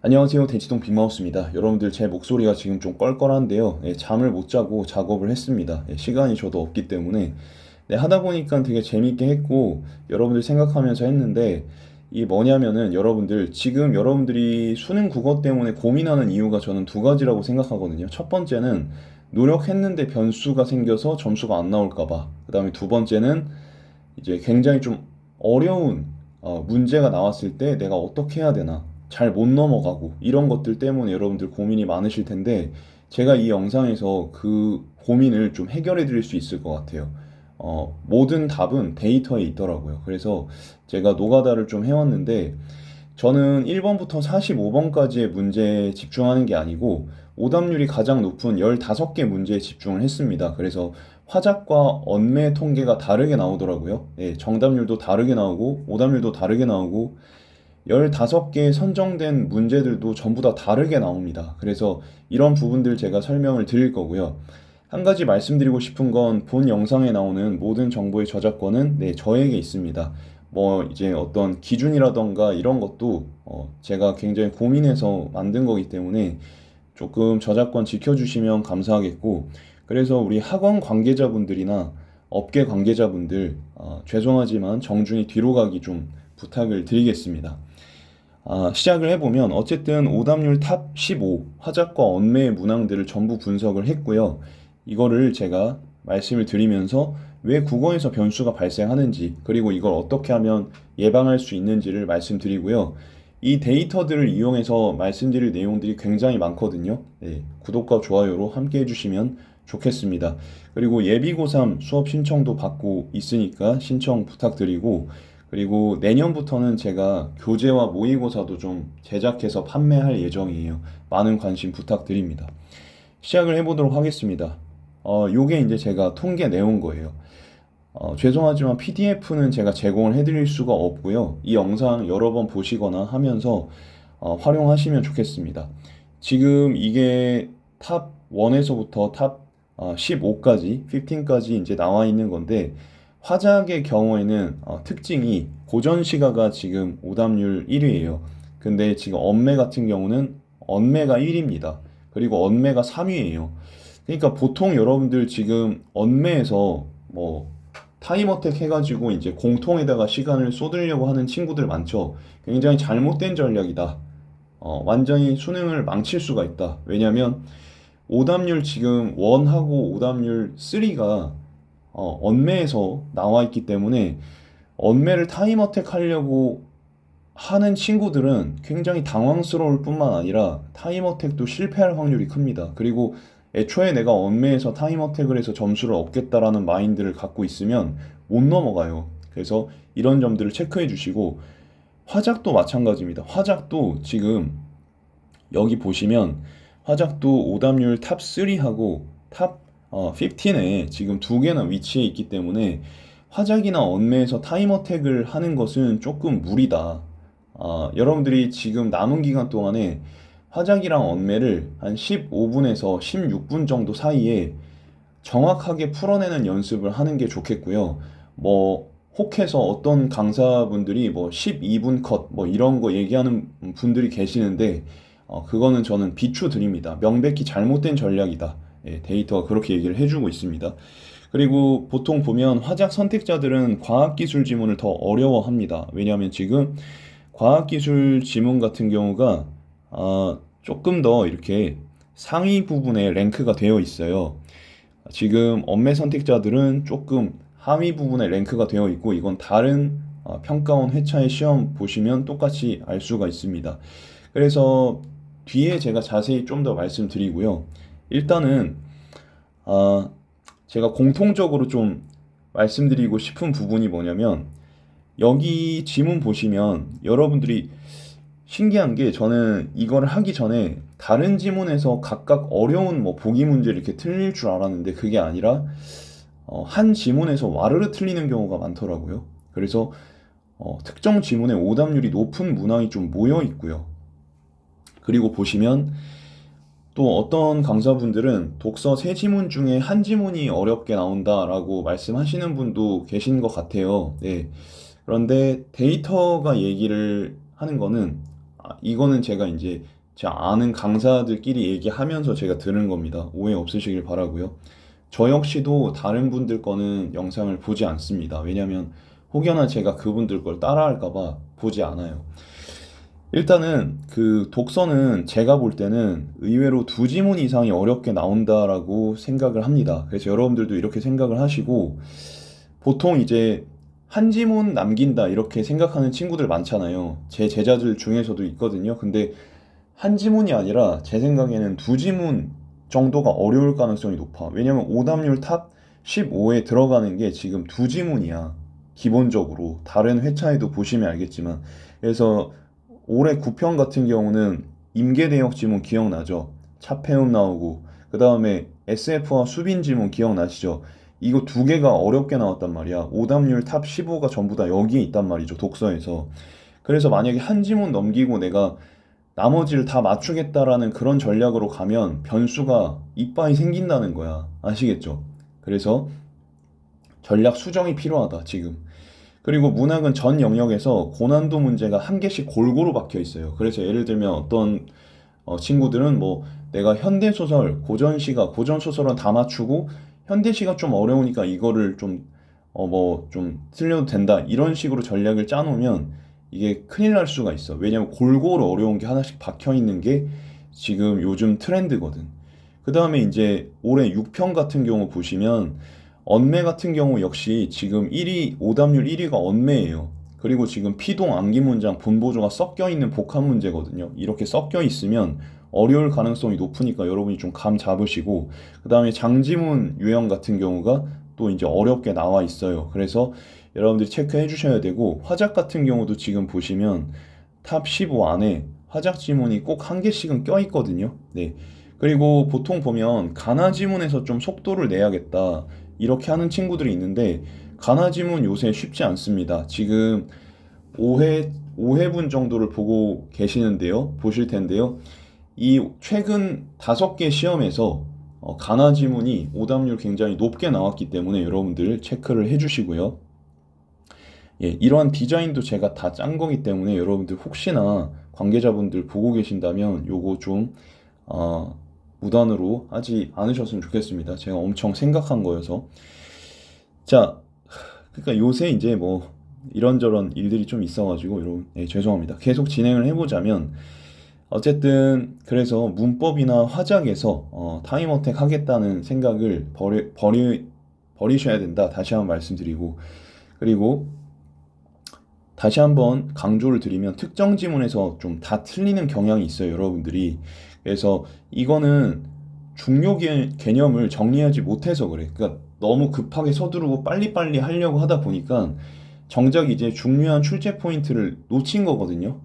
안녕하세요. 대치동 빅마우스입니다. 여러분들 제 목소리가 지금 좀 껄껄한데요. 예, 잠을 못 자고 작업을 했습니다. 예, 시간이 저도 없기 때문에 네, 하다 보니까 되게 재밌게 했고 여러분들 생각하면서 했는데 이 뭐냐면은 여러분들 지금 여러분들이 수능 국어 때문에 고민하는 이유가 저는 두 가지라고 생각하거든요. 첫 번째는 노력했는데 변수가 생겨서 점수가 안 나올까 봐. 그 다음에 두 번째는 이제 굉장히 좀 어려운 어, 문제가 나왔을 때 내가 어떻게 해야 되나 잘 못 넘어가고 이런 것들 때문에 여러분들 고민이 많으실 텐데 제가 이 영상에서 그 고민을 좀 해결해 드릴 수 있을 것 같아요. 어, 모든 답은 데이터에 있더라고요. 그래서 제가 노가다를 좀 해왔는데 저는 1번부터 45번까지의 문제에 집중하는 게 아니고 오답률이 가장 높은 15개 문제에 집중을 했습니다. 그래서 화작과 언매 통계가 다르게 나오더라고요. 예, 정답률도 다르게 나오고 오답률도 다르게 나오고 15개 선정된 문제들도 전부 다 다르게 나옵니다. 그래서 이런 부분들 제가 설명을 드릴 거고요. 한 가지 말씀드리고 싶은 건 본 영상에 나오는 모든 정보의 저작권은 네, 저에게 있습니다. 뭐 이제 어떤 기준이라던가 이런 것도 어, 제가 굉장히 고민해서 만든 거기 때문에 조금 저작권 지켜주시면 감사하겠고 그래서 우리 학원 관계자분들이나 업계 관계자분들 어, 죄송하지만 정중히 뒤로 가기 좀 부탁을 드리겠습니다. 아, 시작을 해보면 어쨌든 오답률 탑 15 화작과 언매의 문항들을 전부 분석을 했고요. 이거를 제가 말씀을 드리면서 왜 국어에서 변수가 발생하는지 그리고 이걸 어떻게 하면 예방할 수 있는지를 말씀드리고요. 이 데이터들을 이용해서 말씀드릴 내용들이 굉장히 많거든요. 네, 구독과 좋아요로 함께 해주시면 좋겠습니다. 그리고 예비고3 수업 신청도 받고 있으니까 신청 부탁드리고 그리고 내년부터는 제가 교재와 모의고사도 좀 제작해서 판매할 예정이에요. 많은 관심 부탁드립니다. 시작을 해보도록 하겠습니다. 어, 요게 이제 제가 통계 내온 거예요. 어, 죄송하지만 PDF는 제가 제공을 해드릴 수가 없고요. 이 영상 여러 번 보시거나 하면서 어, 활용하시면 좋겠습니다. 지금 이게 탑 1에서부터 탑 15까지, 15까지 이제 나와 있는 건데, 화작의 경우에는 어, 특징이 고전 시가가 지금 오답률 1위예요. 근데 지금 언매 같은 경우는 언매가 1위입니다. 그리고 언매가 3위예요. 그러니까 보통 여러분들 지금 언매에서 뭐 타임어택 해가지고 이제 공통에다가 시간을 쏟으려고 하는 친구들 많죠. 굉장히 잘못된 전략이다. 어, 완전히 수능을 망칠 수가 있다. 왜냐면 오답률 지금 1하고 오답률 3가 어, 언매에서 나와 있기 때문에 언매를 타임 어택 하려고 하는 친구들은 굉장히 당황스러울 뿐만 아니라 타임 어택도 실패할 확률이 큽니다. 그리고 애초에 내가 언매에서 타임 어택을 해서 점수를 얻겠다라는 마인드를 갖고 있으면 못 넘어가요. 그래서 이런 점들을 체크해 주시고 화작도 마찬가지입니다. 화작도 지금 여기 보시면 화작도 오답률 탑 3하고 탑 어, 15에 지금 두 개나 위치해 있기 때문에 화작이나 언매에서 타임어택을 하는 것은 조금 무리다. 아, 여러분들이 지금 남은 기간 동안에 화작이랑 언매를 한 15분에서 16분 정도 사이에 정확하게 풀어내는 연습을 하는 게 좋겠고요. 뭐 혹해서 어떤 강사분들이 뭐 12분 컷 뭐 이런 거 얘기하는 분들이 계시는데 어, 그거는 저는 비추 드립니다. 명백히 잘못된 전략이다. 예, 데이터가 그렇게 얘기를 해주고 있습니다. 그리고 보통 보면 화작 선택자들은 과학기술 지문을 더 어려워합니다. 왜냐하면 지금 과학기술 지문 같은 경우가 아, 조금 더 이렇게 상위 부분에 랭크가 되어 있어요. 지금 엄매 선택자들은 조금 하위 부분에 랭크가 되어 있고 이건 다른 어, 평가원 회차의 시험 보시면 똑같이 알 수가 있습니다. 그래서 뒤에 제가 자세히 좀 더 말씀드리고요. 일단은 아, 제가 공통적으로 좀 말씀드리고 싶은 부분이 뭐냐면 여기 지문 보시면 여러분들이 신기한 게 저는 이걸 하기 전에 다른 지문에서 각각 어려운 뭐 보기 문제를 이렇게 틀릴 줄 알았는데 그게 아니라 어, 한 지문에서 와르르 틀리는 경우가 많더라고요. 그래서 어, 특정 지문에 오답률이 높은 문항이 좀 모여 있고요. 그리고 보시면 또 어떤 강사분들은 독서 세 지문 중에 한 지문이 어렵게 나온다라고 말씀하시는 분도 계신 것 같아요. 네. 그런데 데이터가 얘기를 하는 거는 아, 이거는 제가 이제 제 아는 강사들끼리 얘기하면서 제가 들은 겁니다. 오해 없으시길 바라고요. 저 역시도 다른 분들 거는 영상을 보지 않습니다. 왜냐면 혹여나 제가 그분들 걸 따라할까 봐 보지 않아요. 일단은 그 독서는 제가 볼 때는 의외로 두 지문 이상이 어렵게 나온다라고 생각을 합니다. 그래서 여러분들도 이렇게 생각을 하시고 보통 이제 한 지문 남긴다 이렇게 생각하는 친구들 많잖아요. 제 제자들 중에서도 있거든요. 근데 한 지문이 아니라 제 생각에는 두 지문 정도가 어려울 가능성이 높아. 왜냐면 오답률 탑 15에 들어가는 게 지금 두 지문이야. 기본적으로. 다른 회차에도 보시면 알겠지만. 그래서 올해 9편 같은 경우는 임계대역 지문 기억나죠? 차폐음 나오고. 그 다음에 SF와 수빈 지문 기억나시죠? 이거 두 개가 어렵게 나왔단 말이야. 오답률 탑 15가 전부 다 여기에 있단 말이죠. 독서에서. 그래서 만약에 한 지문 넘기고 내가 나머지를 다 맞추겠다라는 그런 전략으로 가면 변수가 이빠이 생긴다는 거야. 아시겠죠? 그래서 전략 수정이 필요하다, 지금. 그리고 문학은 전 영역에서 고난도 문제가 한 개씩 골고루 박혀 있어요. 그래서 예를 들면 어떤 어, 친구들은 뭐 내가 현대 소설, 고전 시가, 고전 소설은 다 맞추고 현대 시가 좀 어려우니까 이거를 좀, 어, 뭐, 좀 틀려도 된다. 이런 식으로 전략을 짜놓으면 이게 큰일 날 수가 있어. 왜냐면 골고루 어려운 게 하나씩 박혀 있는 게 지금 요즘 트렌드거든. 그 다음에 이제 올해 6편 같은 경우 보시면 언매 같은 경우 역시 지금 1위, 오답률 1위가 언매예요. 그리고 지금 피동 암기 문장 분보조가 섞여 있는 복합 문제거든요. 이렇게 섞여 있으면 어려울 가능성이 높으니까 여러분이 좀 감 잡으시고 그 다음에 장지문 유형 같은 경우가 또 이제 어렵게 나와 있어요. 그래서 여러분들이 체크해 주셔야 되고 화작 같은 경우도 지금 보시면 탑 15 안에 화작 지문이 꼭 한 개씩은 껴 있거든요. 네. 그리고 보통 보면 가나 지문에서 좀 속도를 내야겠다. 이렇게 하는 친구들이 있는데 가나 지문 요새 쉽지 않습니다. 지금 5회 5회분 정도를 보고 계시는데요. 보실 텐데요. 이 최근 다섯 개 시험에서 어, 가나 지문이 오답률 굉장히 높게 나왔기 때문에 여러분들 체크를 해 주시고요. 예, 이러한 디자인도 제가 다 짠 거기 때문에 여러분들 혹시나 관계자분들 보고 계신다면 요거 좀 어, 무단으로 하지 않으셨으면 좋겠습니다. 제가 엄청 생각한 거여서. 자, 그러니까 요새 이제 뭐 이런저런 일들이 좀 있어가지고 여러분 예, 죄송합니다. 계속 진행을 해보자면 어쨌든 그래서 문법이나 화작에서 어, 타임어택 하겠다는 생각을 버리, 버리, 버리셔야 된다. 다시 한번 말씀드리고 그리고 다시 한번 강조를 드리면 특정 지문에서 좀 다 틀리는 경향이 있어요, 여러분들이. 그래서 이거는 중요 개- 개념을 정리하지 못해서 그래. 그러니까 너무 급하게 서두르고 빨리빨리 하려고 하다 보니까 정작 이제 중요한 출제 포인트를 놓친 거거든요.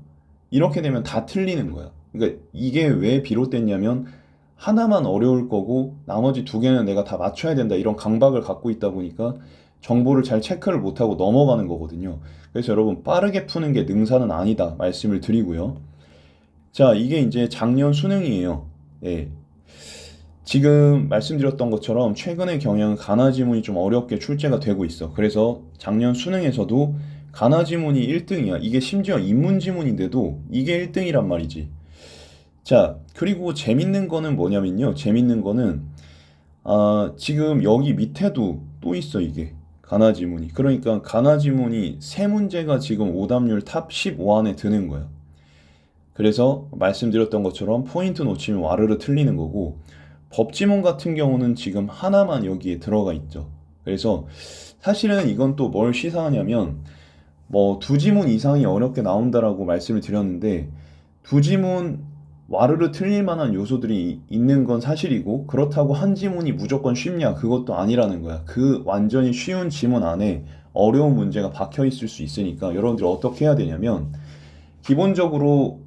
이렇게 되면 다 틀리는 거야. 그러니까 이게 왜 비롯됐냐면 하나만 어려울 거고 나머지 두 개는 내가 다 맞춰야 된다 이런 강박을 갖고 있다 보니까 정보를 잘 체크를 못하고 넘어가는 거거든요. 그래서 여러분 빠르게 푸는 게 능사는 아니다 말씀을 드리고요. 자, 이게 이제 작년 수능이에요. 예. 지금 말씀드렸던 것처럼 최근의 경향은 가나 지문이 좀 어렵게 출제가 되고 있어. 그래서 작년 수능에서도 가나 지문이 1등이야. 이게 심지어 인문 지문인데도 이게 1등이란 말이지. 자, 그리고 재밌는 거는 뭐냐면요. 재밌는 거는 아, 지금 여기 밑에도 또 있어, 이게. 가나 지문이. 그러니까 가나 지문이 세 문제가 지금 오답률 탑 15 안에 드는 거야. 그래서 말씀드렸던 것처럼 포인트 놓치면 와르르 틀리는 거고 법지문 같은 경우는 지금 하나만 여기에 들어가 있죠. 그래서 사실은 이건 또 뭘 시사하냐면 뭐 두 지문 이상이 어렵게 나온다라고 말씀을 드렸는데 두 지문 와르르 틀릴 만한 요소들이 있는 건 사실이고 그렇다고 한 지문이 무조건 쉽냐 그것도 아니라는 거야. 그 완전히 쉬운 지문 안에 어려운 문제가 박혀 있을 수 있으니까 여러분들이 어떻게 해야 되냐면 기본적으로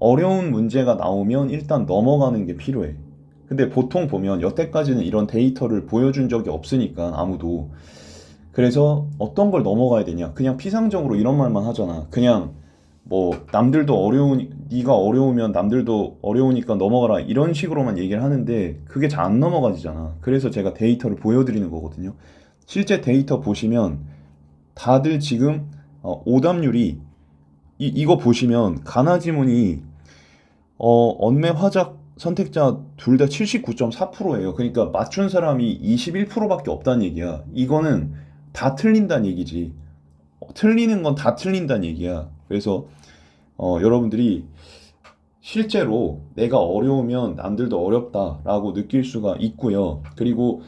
어려운 문제가 나오면 일단 넘어가는 게 필요해. 근데 보통 보면 여태까지는 이런 데이터를 보여준 적이 없으니까 아무도. 그래서 어떤 걸 넘어가야 되냐? 그냥 피상적으로 이런 말만 하잖아. 그냥 뭐 남들도 어려운 네가 어려우면 남들도 어려우니까 넘어가라 이런 식으로만 얘기를 하는데 그게 잘 안 넘어가지잖아. 그래서 제가 데이터를 보여드리는 거거든요. 실제 데이터 보시면 다들 지금 어, 오답률이 이, 이거 보시면 가나 지문이 어, 언매 화작 선택자 둘 다 79.4%예요. 그러니까 맞춘 사람이 21%밖에 없다는 얘기야. 이거는 다 틀린다는 얘기지. 어, 틀리는 건 다 틀린다는 얘기야. 그래서 어, 여러분들이 실제로 내가 어려우면 남들도 어렵다라고 느낄 수가 있고요. 그리고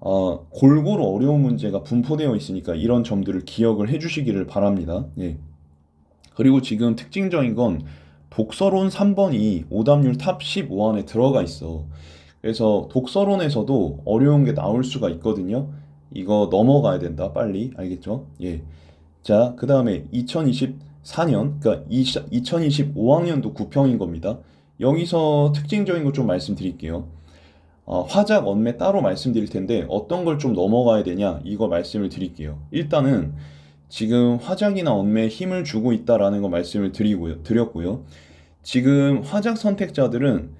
어, 골고루 어려운 문제가 분포되어 있으니까 이런 점들을 기억을 해주시기를 바랍니다. 예. 그리고 지금 특징적인 건 독서론 3번이 오답률 탑 15 안에 들어가 있어. 그래서 독서론에서도 어려운 게 나올 수가 있거든요. 이거 넘어가야 된다, 빨리. 알겠죠? 예. 자, 그 다음에 2024년, 그러니까 2025학년도 9평인 겁니다. 여기서 특징적인 거 좀 말씀드릴게요. 어, 화작 언매 따로 말씀드릴 텐데 어떤 걸 좀 넘어가야 되냐 이거 말씀을 드릴게요. 일단은 지금 화작이나 언매에 힘을 주고 있다라는 거 말씀을 드리고요, 드렸고요. 지금 화작 선택자들은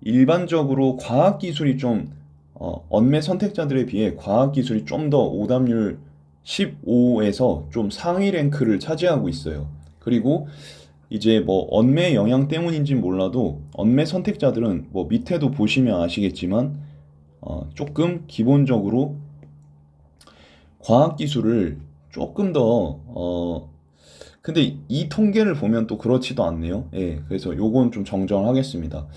일반적으로 과학 기술이 좀 어, 언매 선택자들에 비해 과학 기술이 좀 더 오답률 15에서 좀 상위 랭크를 차지하고 있어요. 그리고 이제 뭐 언매 영향 때문인지 몰라도 언매 선택자들은 뭐 밑에도 보시면 아시겠지만 어, 조금 기본적으로 과학 기술을 조금 더 어, 근데 이 통계를 보면 또 그렇지도 않네요. 예, 그래서 요건 좀 정정을 하겠습니다.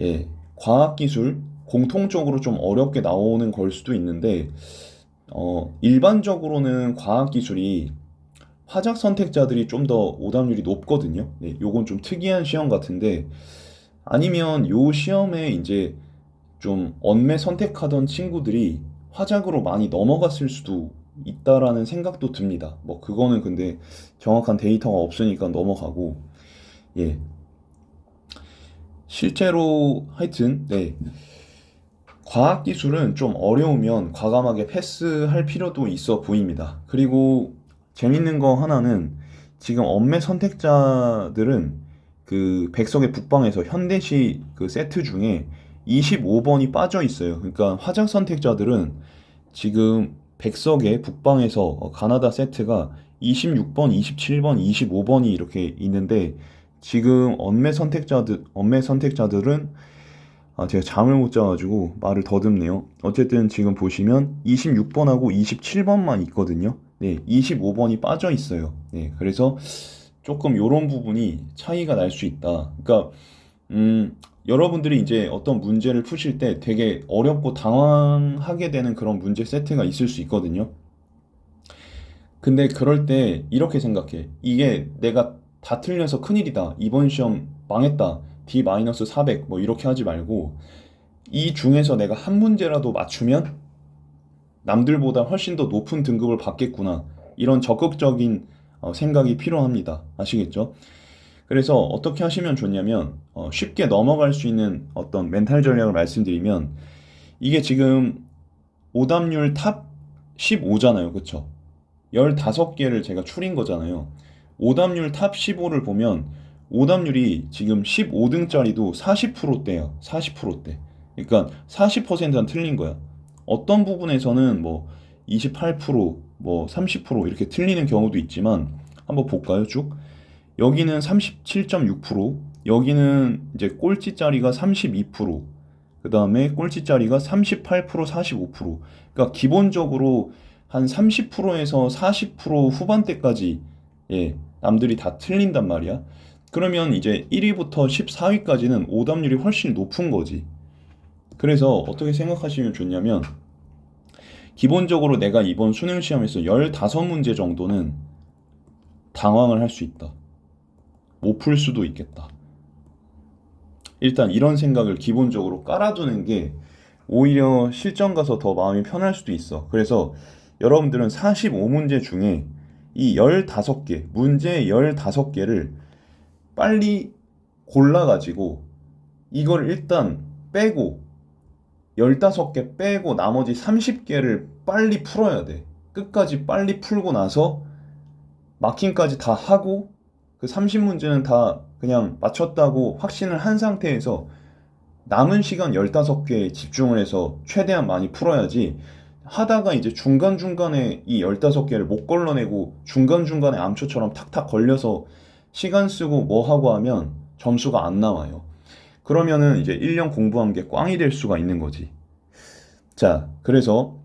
예, 과학 기술 공통적으로 좀 어렵게 나오는 걸 수도 있는데 어, 일반적으로는 과학 기술이 화작 선택자들이 좀 더 오답률이 높거든요. 네, 요건 좀 특이한 시험 같은데 아니면 요 시험에 이제 좀 언매 선택하던 친구들이 화작으로 많이 넘어갔을 수도 있다라는 생각도 듭니다. 뭐 그거는 근데 정확한 데이터가 없으니까 넘어가고 예. 실제로 하여튼 네. 과학 기술은 좀 어려우면 과감하게 패스할 필요도 있어 보입니다. 그리고 재밌는 거 하나는 지금 엄매 선택자들은 그 백석의 북방에서 현대시 그 세트 중에 25번이 빠져 있어요. 그러니까 화작 선택자들은 지금 백석의 북방에서 어, 가나다 세트가 26번, 27번, 25번이 이렇게 있는데 지금 엄매 선택자들 엄매 선택자들은 아, 제가 잠을 못 자가지고 말을 더듬네요. 어쨌든 지금 보시면 26번하고 27번만 있거든요. 네, 25번이 빠져 있어요. 네, 그래서 조금 이런 부분이 차이가 날 수 있다. 그러니까 음, 여러분들이 이제 어떤 문제를 푸실 때 되게 어렵고 당황하게 되는 그런 문제 세트가 있을 수 있거든요. 근데 그럴 때 이렇게 생각해. 이게 내가 다 틀려서 큰일이다. 이번 시험 망했다. D-400 뭐 이렇게 하지 말고 이 중에서 내가 한 문제라도 맞추면 남들보다 훨씬 더 높은 등급을 받겠구나. 이런 적극적인 어, 생각이 필요합니다. 아시겠죠? 그래서 어떻게 하시면 좋냐면 어, 쉽게 넘어갈 수 있는 어떤 멘탈 전략을 말씀드리면 이게 지금 오답률 탑 15잖아요. 그쵸? 15개를 제가 추린 거잖아요. 오답률 탑 15를 보면 오답률이 지금 15등짜리도 40%대야. 40%대. 그러니까 40%는 틀린 거야. 어떤 부분에서는 뭐 28%, 뭐 30% 이렇게 틀리는 경우도 있지만 한번 볼까요? 쭉. 여기는 37.6%, 여기는 이제 꼴찌짜리가 32%, 그 다음에 꼴찌짜리가 38%, 45%. 그러니까 기본적으로 한 30%에서 40% 후반대까지 예, 남들이 다 틀린단 말이야. 그러면 이제 1위부터 14위까지는 오답률이 훨씬 높은 거지. 그래서 어떻게 생각하시면 좋냐면 기본적으로 내가 이번 수능 시험에서 15문제 정도는 당황을 할 수 있다. 못 풀 수도 있겠다. 일단 이런 생각을 기본적으로 깔아두는 게 오히려 실전 가서 더 마음이 편할 수도 있어. 그래서 여러분들은 45문제 중에 이 15개, 문제 15개를 빨리 골라가지고 이걸 일단 빼고 15개 빼고 나머지 30개를 빨리 풀어야 돼. 끝까지 빨리 풀고 나서 마킹까지 다 하고 그 30문제는 다 그냥 맞췄다고 확신을 한 상태에서 남은 시간 15개에 집중을 해서 최대한 많이 풀어야지 하다가 이제 중간중간에 이 15개를 못 걸러내고 중간중간에 암초처럼 탁탁 걸려서 시간 쓰고 뭐 하고 하면 점수가 안 나와요. 그러면은 이제 1년 공부한 게 꽝이 될 수가 있는 거지. 자, 그래서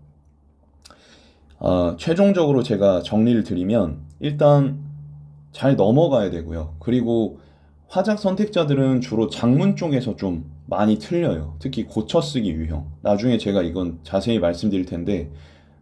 아, 최종적으로 제가 정리를 드리면 일단 잘 넘어가야 되고요. 그리고 화작 선택자들은 주로 작문 쪽에서 좀 많이 틀려요. 특히 고쳐쓰기 유형. 나중에 제가 이건 자세히 말씀드릴 텐데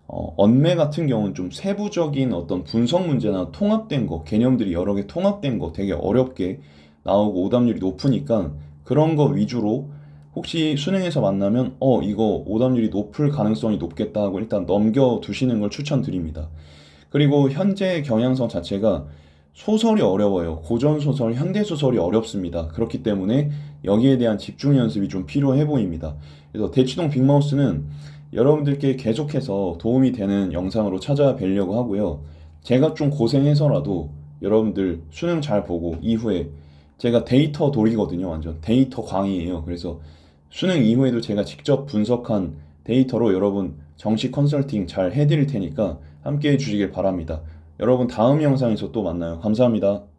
어, 언매 같은 경우는 좀 세부적인 어떤 분석 문제나 통합된 거, 개념들이 여러 개 통합된 거 되게 어렵게 나오고 오답률이 높으니까 그런 거 위주로 혹시 수능에서 만나면 어, 이거 오답률이 높을 가능성이 높겠다 하고 일단 넘겨 두시는 걸 추천드립니다. 그리고 현재 경향성 자체가 소설이 어려워요. 고전 소설, 현대 소설이 어렵습니다. 그렇기 때문에 여기에 대한 집중 연습이 좀 필요해 보입니다. 그래서 대치동 빅마우스는 여러분들께 계속해서 도움이 되는 영상으로 찾아뵈려고 하고요. 제가 좀 고생해서라도 여러분들 수능 잘 보고 이후에 제가 데이터 돌이거든요. 완전 데이터 광이에요. 그래서 수능 이후에도 제가 직접 분석한 데이터로 여러분 정식 컨설팅 잘 해드릴 테니까 함께 해주시길 바랍니다. 여러분 다음 영상에서 또 만나요. 감사합니다.